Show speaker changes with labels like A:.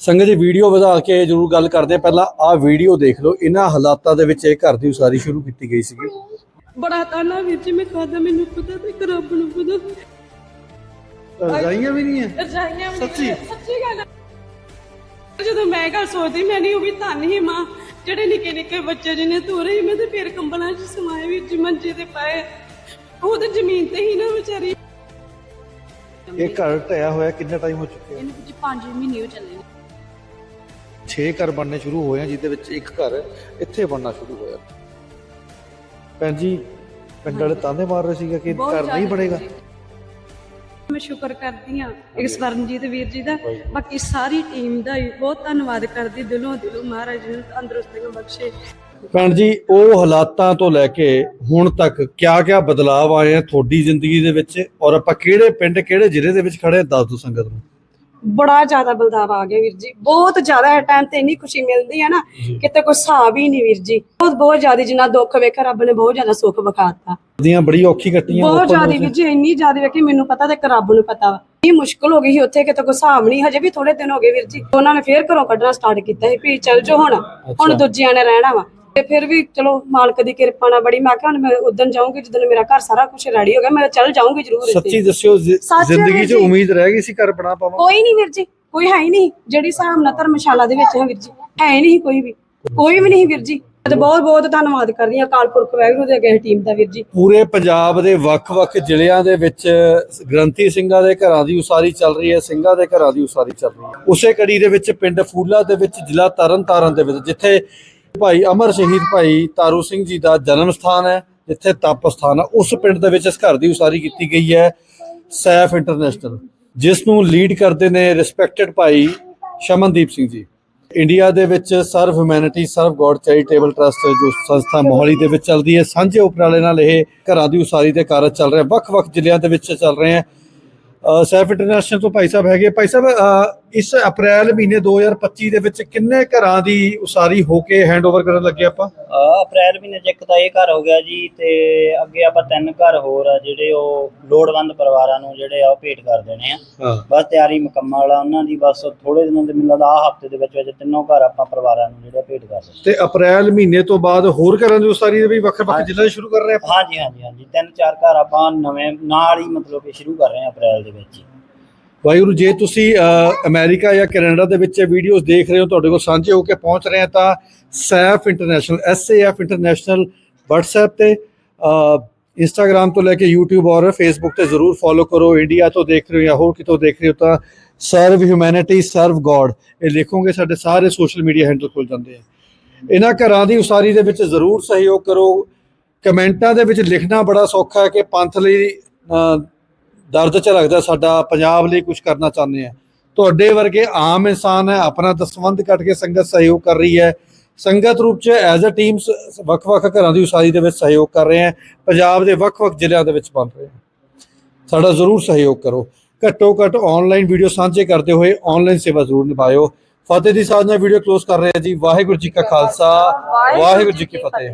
A: ਸੰਗਤ ਜੀ ਵੀਡੀਓ ਵਧਾ ਕੇ ਜਰੂਰ ਗੱਲ ਕਰਦੇ। ਪਹਿਲਾਂ ਆਹ ਵੀਡੀਓ ਦੇਖ ਲਓ। ਇਹਨਾਂ ਹਾਲਾਤਾਂ ਦੇ ਵਿੱਚ ਇਹ ਘਰ ਦੀ ਉਸਾਰੀ ਸ਼ੁਰੂ ਕੀਤੀ ਗਈ ਸੀਗੀ।
B: ਬੜਾ ਤਾਨਾ ਵੀਰ ਜੀ ਮੈਂ ਖਾਦਾ ਮੈਨੂੰ ਪਤਾ ਤੇ ਰੱਬ ਨੂੰ ਪਤਾ।
A: ਰਜਾਈਆਂ ਵੀ ਨਹੀਂ ਹੈ?
B: ਰਜਾਈਆਂ ਵੀ
A: ਸੱਚੀ?
B: ਨਹੀਂ- ਸੱਚੀ ਗੱਲ ਹੈ। ਜਦੋਂ ਮੈਂ ਗੱਲ ਸੋਚਦੀ ਮੈਂ ਨਹੀਂ ਉਹ ਵੀ ਧੰਨ ਹੀ ਮਾਂ। ਜਿਹੜੇ ਨਿੱਕੇ ਨਿੱਕੇ ਬੱਚੇ ਜਿਹਨੇ ਤੋਰੇ ਸੀ, ਮੈਂ ਤੇ ਫਿਰ ਕੰਬਲਾਂ 'ਚ ਸਮਾਏ ਵੀਰ ਜੀ ਮੰਜੇ ਤੇ ਪਾਏ। ਉਹ ਤੇ ਜ਼ਮੀਨ ਤੇ ਹੀ ਨਾ ਵਿਚਾਰੀ।
A: ਇਹ ਘਰ ਢਿਆ ਹੋਇਆ ਕਿੰਨਾ ਟਾਈਮ ਹੋ ਚੁੱਕਿਆ?
B: ਇਹਨੂੰ ਕੁਝ 5 ਮਹੀਨੇ ਹੋ ਚੱਲੇ ਨੇ।
A: 6 ਘਰ ਬਣਨੇ ਸ਼ੁਰੂ ਹੋਏ ਆ ਜਿਹਦੇ ਵਿੱਚ ਇੱਕ ਘਰ ਇੱਥੇ ਬਣਨਾ ਸ਼ੁਰੂ ਹੋਇਆ। ਭੈਣ ਜੀ ਪਿੰਡ ਵਾਲੇ ਤਾਨੇ ਮਾਰ ਰਹੇ ਸੀਗੇ ਕਿ
B: ਬਹੁਤ
A: ਘਰ ਨਹੀਂ
B: ਜ਼ਿਆਦਾ
A: ਬਣੇਗਾ?
B: ਜੀ। ਮੈਂ ਸ਼ੁਕਰ ਕਰਦੀ ਹਾਂ। ਇਸ ਵਰਨਜੀਤ ਵੀਰ ਜੀ ਦਾ। ਬਾਕੀ ਸਾਰੀ ਟੀਮ ਦਾ ਵੀ ਬਹੁਤ ਧੰਨਵਾਦ ਕਰਦੀ ਦਿਲੋਂ ਦਿਲੋਂ ਮਹਾਰਾਜ ਨੂੰ ਤੰਦਰੁਸਤੀਆਂ ਬਖਸ਼ੇ।
A: ਭੈਣ ਜੀ ਉਹ ਹਾਲਾਤਾਂ ਤੋਂ ਲੈ ਕੇ ਹੁਣ ਤੱਕ ਕਿਆ ਕਿਆ ਬਦਲਾਅ ਆਏ ਆ ਤੁਹਾਡੀ ਜ਼ਿੰਦਗੀ ਦੇ ਵਿੱਚ? ਔਰ ਆਪਾਂ ਕਿਹੜੇ ਪਿੰਡ ਕਿਹੜੇ ਜ਼ਿਲ੍ਹੇ ਦੇ ਵਿੱਚ ਖੜੇ ਆ, ਦੱਸ ਦਿਓ ਸੰਗਤ ਨੂੰ।
B: ਬੜਾ ਜ਼ਿਆਦਾ ਬਲਦਾਵਾ ਆ ਗਿਆ ਵੀਰ ਜੀ। ਬਹੁਤ ਜ਼ਿਆਦਾ ਇਹ ਟਾਈਮ ਤੇ ਇੰਨੀ ਖੁਸ਼ੀ ਮਿਲਦੀ ਹੈ ਨਾ ਕਿਤੇ ਕੋਈ ਹਿਸਾਬ ਹੀ ਨਹੀਂ ਵੀਰ ਜੀ। ਬਹੁਤ ਬਹੁਤ ਜ਼ਿਆਦਾ ਜਿੰਨਾ ਦੁੱਖ ਵੇਖਿਆ ਰੱਬ ਨੇ ਬਹੁਤ ਜ਼ਿਆਦਾ ਸੁੱਖ ਵਿਖਾਤਾ।
A: ਦੀਆਂ ਬੜੀ ਔਖੀ ਕੱਟੀਆਂ
B: ਬਹੁਤ ਜ਼ਿਆਦਾ
A: ਹੋ।
B: ਵੀਰ ਜੀ ਇੰਨੀ ਜ਼ਿਆਦਾ ਵੇਖੀ ਮੈਨੂੰ ਪਤਾ ਤੇ ਇੱਕ ਰੱਬ ਨੂੰ ਪਤਾ ਵਾ। ਇਹ ਮੁਸ਼ਕਲ ਹੋ ਗਈ ਸੀ ਉੱਥੇ ਕਿਤੇ ਕੋਈ ਹਿਸਾਬ ਨਹੀਂ ਹਜੇ ਵੀ ਥੋੜੇ ਦਿਨ ਹੋ ਗਏ ਵੀਰ ਜੀ। ਉਹਨਾਂ ਨੇ ਫੇਰ ਘਰੋਂ ਕੱਢਣਾ ਸਟਾਰਟ ਕੀਤਾ ਸੀ ਵੀ ਚੱਲ ਜੋ ਹੁਣ। ਹੁਣ ਦੂਜਿਆਂ ਨੇ ਰਹਿਣਾ ਵਾ। ਤੇ ਫਿਰ ਵੀ ਚਲੋ ਮਾਲਕ ਦੀ ਕਿਰਪਾ ਨਾਲ ਬੜੀ ਮੈਂ ਕਿਹਾ ਹੁਣ ਮੈਂ ਉਦੋਂ ਜਾਊਂਗੀ ਜਦੋਂ ਮੇਰਾ ਘਰ ਸਾਰਾ ਕੁਝ ਰੈਡੀ ਹੋ ਗਿਆ ਮੈਂ ਚੱਲ ਜਾਊਂਗੀ ਜ਼ਰੂਰ ਇੱਥੇ।
A: ਸੱਚੀ ਦੱਸਿਓ ਜ਼ਿ-
B: ਸੱਚ ਹੈ
A: ਜ਼ਿੰਦਗੀ 'ਚ
B: ਜੀ।
A: ਉਮੀਦ ਰਹਿ ਗਈ ਸੀ ਘਰ ਬਣਾ ਪਾਵਾਂ?
B: ਕੋਈ ਨਹੀਂ ਵੀਰ ਜੀ ਕੋਈ ਹੈ ਹੀ ਨਹੀਂ ਜਿਹੜੀ ਹਿਸਾਬ ਨਾਲ ਧਰਮਸ਼ਾਲਾ ਦੇ ਵਿੱਚ ਹੈ ਵੀਰ ਜੀ ਹੈ ਹੀ ਨਹੀਂ ਕੋਈ ਵੀ ਕੋਈ ਵੀ ਨਹੀਂ ਵੀਰ ਜੀ। ਮੈਂ ਤੇ ਬਹੁਤ ਬਹੁਤ ਧੰਨਵਾਦ ਕਰਦੀ ਹਾਂ ਅਕਾਲ ਪੁਰਖ ਵਾਹਿਗੁਰੂ ਦੇ ਅੱਗੇ ਟੀਮ ਦਾ ਵੀਰ ਜੀ।
A: ਪੂਰੇ ਪੰਜਾਬ ਦੇ ਵੱਖ-ਵੱਖ ਜ਼ਿਲ੍ਹਿਆਂ ਦੇ ਵਿੱਚ ਗ੍ਰੰਥੀ ਸਿੰਘਾਂ ਦੇ ਘਰਾਂ ਦੀ ਉਸਾਰੀ ਚੱਲ ਰਹੀ ਹੈ ਸਿੰਘਾਂ ਦੇ ਘਰਾਂ ਦੀ ਉਸਾਰੀ ਚੱਲ ਰਹੀ ਹੈ। ਉਸੇ ਕੜੀ ਦੇ ਵਿੱਚ ਪਿੰਡ ਫੂਲਾ ਦੇ ਵਿੱਚ ਜ਼ਿਲ੍ਹਾ ਤਰਨਤਾਰਨ ਦੇ ਵਿੱਚ ਜਿੱਥੇ ਭਾਈ ਅਮਰ ਸ਼ਹੀਦ ਭਾਈ ਤਾਰੂ ਸਿੰਘ ਜੀ ਦਾ ਜਨਮ ਸਥਾਨ ਹੈ, ਜਿੱਥੇ ਤਪ ਸਥਾਨ ਹੈ। ਉਸ ਪਿੰਡ ਦੇ ਵਿੱਚ ਇਸ ਘਰ ਦੀ ਉਸਾਰੀ ਕੀਤੀ ਗਈ ਹੈ ਸੈਫ ਇੰਟਰਨੈਸ਼ਨਲ, ਜਿਸ ਨੂੰ ਲੀਡ ਕਰਦੇ ਨੇ ਰਿਸਪੈਕਟਡ ਭਾਈ ਸ਼ਮਨਦੀਪ ਸਿੰਘ ਜੀ। ਇੰਡੀਆ ਦੇ ਵਿੱਚ Sarv humanity Sarv God charitable trust ਜੋ ਸੰਸਥਾ ਮੋਹਾਲੀ ਦੇ ਵਿੱਚ ਚੱਲਦੀ ਹੈ, ਸਾਂਝੇ ਉਪਰਾਲੇ ਨਾਲ ਇਹ ਘਰਾਂ ਦੀ ਉਸਾਰੀ ਦੇ ਕਾਰਜ ਚੱਲ ਰਿਹਾ ਵੱਖ-ਵੱਖ ਜ਼ਿਲ੍ਹਿਆਂ ਦੇ ਵਿੱਚ ਚੱਲ ਰਹੇ ਹੈ। ਸੈਫ ਇੰਟਰਨੈਸ਼ਨਲ ਤੋਂ ਭਾਈ ਸਾਹਿਬ ਹੈਗੇ। ਭਾਈ ਸਾਹਿਬ ਇਸ ਅਪ੍ਰੈਲ ਮਹੀਨੇ 2025 ਦੇ ਵਿੱਚ ਕਿੰਨੇ ਘਰਾਂ ਦੀ ਉਸਾਰੀ ਹੋ ਕੇ ਹੈਂਡਓਵਰ ਕਰਨ ਲੱਗੇ ਆਪਾਂ?
C: ਅਹ ਅਪ੍ਰੈਲ ਮਹੀਨੇ ਚ ਇੱਕ ਤਾਂ ਇਹ ਘਰ ਹੋ ਗਿਆ ਜੀ ਤੇ ਅੱਗੇ ਆਪਾਂ ਤਿੰਨ ਘਰ ਹੋਰ ਆ ਜਿਹੜੇ ਉਹ ਲੋੜਵੰਦ ਪਰਿਵਾਰਾਂ ਨੂੰ ਜਿਹੜੇ ਆ ਉਹ ਭੇਟ ਕਰ ਦੇਣੇ ਆ।
A: ਹਾਂ।
C: ਬਸ ਤਿਆਰੀ ਮੁਕੰਮਲ ਆ ਉਹਨਾਂ ਦੀ ਬਸ ਥੋੜੇ ਦਿਨਾਂ ਦੇ ਮਿਲਦਾ ਆ ਹਫ਼ਤੇ ਦੇ ਵਿੱਚ ਵਿੱਚ ਤਿੰਨੋਂ ਘਰ ਆਪਾਂ ਪਰਿਵਾਰਾਂ ਨੂੰ ਜਿਹੜੇ ਆ ਭੇਟ ਕਰ ਦੇਣੇ
A: ਤੇ ਅਪ੍ਰੈਲ ਮਹੀਨੇ ਤੋਂ ਬਾਅਦ ਹੋਰ ਘਰਾਂ ਦੀ ਉਸਾਰੀ ਵੀ ਵੱਖ-ਵੱਖ ਜ਼ਿਲ੍ਹਿਆਂ 'ਚ ਸ਼ੁਰੂ ਕਰ ਰਹੇ ਆਪਾਂ?
C: ਹਾਂਜੀ ਹਾਂਜੀ ਹਾਂਜੀ। ਤਿੰਨ ਚਾਰ ਘਰ ਆਪਾਂ ਨਵੇਂ ਨਾਲ ਹੀ ਮਤਲਬ ਕਿ ਸ਼ੁਰੂ ਕਰ ਰਹੇ ਆ ਅਪ੍ਰੈਲ ਦੇ ਵਿੱਚ ਹੀ।
A: ਵਾਹਿਗੁਰੂ ਜੇ ਤੁਸੀਂ ਅ, ਅਮਰੀਕਾ ਜਾਂ ਕੈਨੇਡਾ ਦੇ ਵਿੱਚ ਵੀਡੀਓਜ਼ ਦੇਖ ਰਹੇ ਹੋ ਤੁਹਾਡੇ ਕੋਲ ਸਾਂਝੇ ਹੋ ਕੇ ਪਹੁੰਚ ਰਹੇ ਆ ਤਾਂ SAF international S A F international WhatsApp ਤੇ ਇੰਸਟਾਗ੍ਰam ਤੋਂ ਲੈ ਕੇ YouTube ਔਰ Facebook ਤੇ ਜ਼ਰੂਰ ਫੋਲੋ ਕਰੋ। ਇੰਡੀਆ ਤੋਂ ਦੇਖ ਰਹੇ ਹੋ ਜਾਂ ਹੋਰ ਕਿਤੋਂ ਦੇਖ ਰਹੇ ਹੋ ਤਾਂ ਸਰਵ ਹਿਊਮੈਨਿਟੀ ਸਰਵ ਗੋਡ ਇਹ ਲਿਖੋਗੇ ਸਾਡੇ ਸਾਰੇ ਸੋਸ਼ਲ ਮੀਡੀਆ ਹੈਂਡਲ ਖੁੱਲ ਜਾਂਦੇ ਆ। ਇਹਨਾਂ ਘਰਾਂ ਦੀ ਉਸਾਰੀ ਦੇ ਵਿੱਚ ਜ਼ਰੂਰ ਸਹਿਯੋਗ ਕਰੋ। ਕਮੈਂਟਾਂ ਦੇ ਵਿੱਚ ਲਿਖਣਾ ਬੜਾ ਸੌਖਾ ਹੈ ਕਿ ਪੰਥ ਲਈ ਦਰਦ ਚ ਲੱਗਦਾ ਸਾਡਾ ਪੰਜਾਬ ਲਈ ਕੁਝ ਕਰਨਾ ਚਾਹੁੰਦੇ ਆ ਤੁਹਾਡੇ ਵਰਗੇ ਆਮ ਇਨਸਾਨ ਹੈ ਆਪਣਾ ਦਸਵੰਦ ਕੱਟ ਕੇ ਸੰਗਤ ਸਹਿਯੋਗ ਕਰ ਰਹੀ ਹੈ। ਸੰਗਤ ਰੂਪ ਚ ਐਜ਼ ਅ ਟੀਮ ਵੱਖ-ਵੱਖ ਘਰਾਂ ਦੀ ਉਸਾਰੀ ਦੇ ਵਿੱਚ ਸਹਿਯੋਗ ਕਰ ਰਹੇ ਹੈ। ਪੰਜਾਬ ਦੇ ਵੱਖ-ਵੱਖ ਜ਼ਿਲ੍ਹਿਆਂ ਦੇ ਵਿੱਚ ਬਣ ਰਹੇ ਹੈ। ਸਾਡਾ ਜ਼ਰੂਰ ਸਹਿਯੋਗ ਕਰੋ। ਘੱਟੋ ਘੱਟ ਆਨਲਾਈਨ ਵੀਡੀਓ ਸਾਂਝੇ ਕਰਦੇ ਹੋਏ ਆਨਲਾਈਨ ਸੇਵਾ ਜ਼ਰੂਰ ਨਿਭਾਇਓ। ਫਤਿਹ ਦੀ ਨਾਲ ਵੀਡੀਓ ਕਲੋਜ਼ ਕਰ ਰਹੇ ਹਾਂ ਜੀ। ਵਾਹਿਗੁਰੂ ਜੀ ਕਾ ਖਾਲਸਾ ਵਾਹਿਗੁਰੂ ਜੀ ਕੀ ਫਤਿਹ।